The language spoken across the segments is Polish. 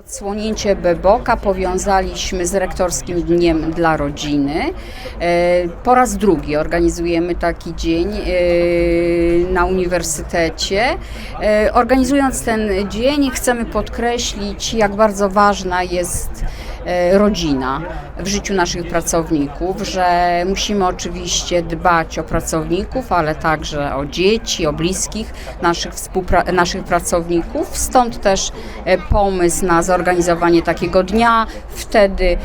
Odsłonięcie Beboka powiązaliśmy z Rektorskim Dniem dla Rodziny. E, Po raz drugi organizujemy taki dzień e, na uniwersytecie. E, Organizując ten dzień chcemy podkreślić, jak bardzo ważna jest rodzina w życiu naszych pracowników, że musimy oczywiście dbać o pracowników, ale także o dzieci, o bliskich naszych, współpra- naszych pracowników. Stąd też e, pomysł na zorganizowanie takiego dnia. Wtedy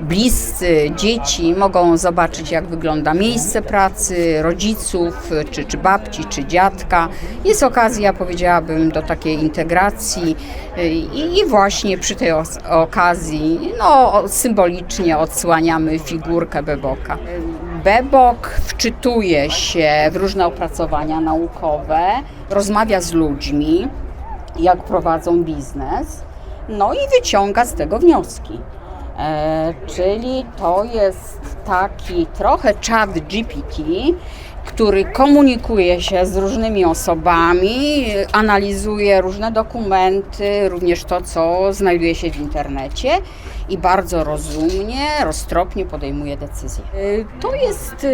bliscy dzieci mogą zobaczyć, jak wygląda miejsce pracy rodziców, czy, czy babci, czy dziadka. Jest okazja, powiedziałabym, do takiej integracji y, i, i właśnie przy tej okazji no, symbolicznie odsłaniamy figurkę Beboka. Bebok wczytuje się w różne opracowania naukowe, rozmawia z ludźmi, jak prowadzą biznes, no i wyciąga z tego wnioski. E, czyli to jest taki trochę chat GPT, który komunikuje się z różnymi osobami, analizuje różne dokumenty, również to, co znajduje się w internecie i bardzo rozumnie, roztropnie podejmuje decyzje. E, To jest e,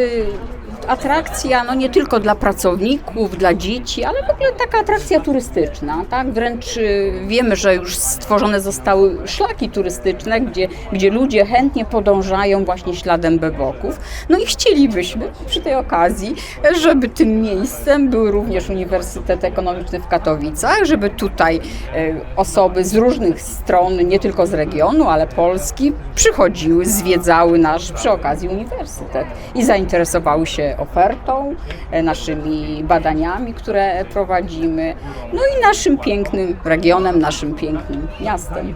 atrakcja no nie tylko dla pracowników, dla dzieci, ale w ogóle taka atrakcja turystyczna. Tak? Wręcz y, wiemy, że już stworzone zostały szlaki turystyczne, gdzie, gdzie ludzie chętnie podążają właśnie śladem beboków. No i chcielibyśmy przy tej okazji, żeby tym miejscem był również Uniwersytet Ekonomiczny w Katowicach, żeby tutaj y, osoby z różnych stron, nie tylko z regionu, ale Polski, przychodziły, zwiedzały nasz przy okazji uniwersytet i zainteresowały się ofertą, e, naszymi badaniami, które prowadzimy, no i naszym pięknym regionem, naszym pięknym miastem.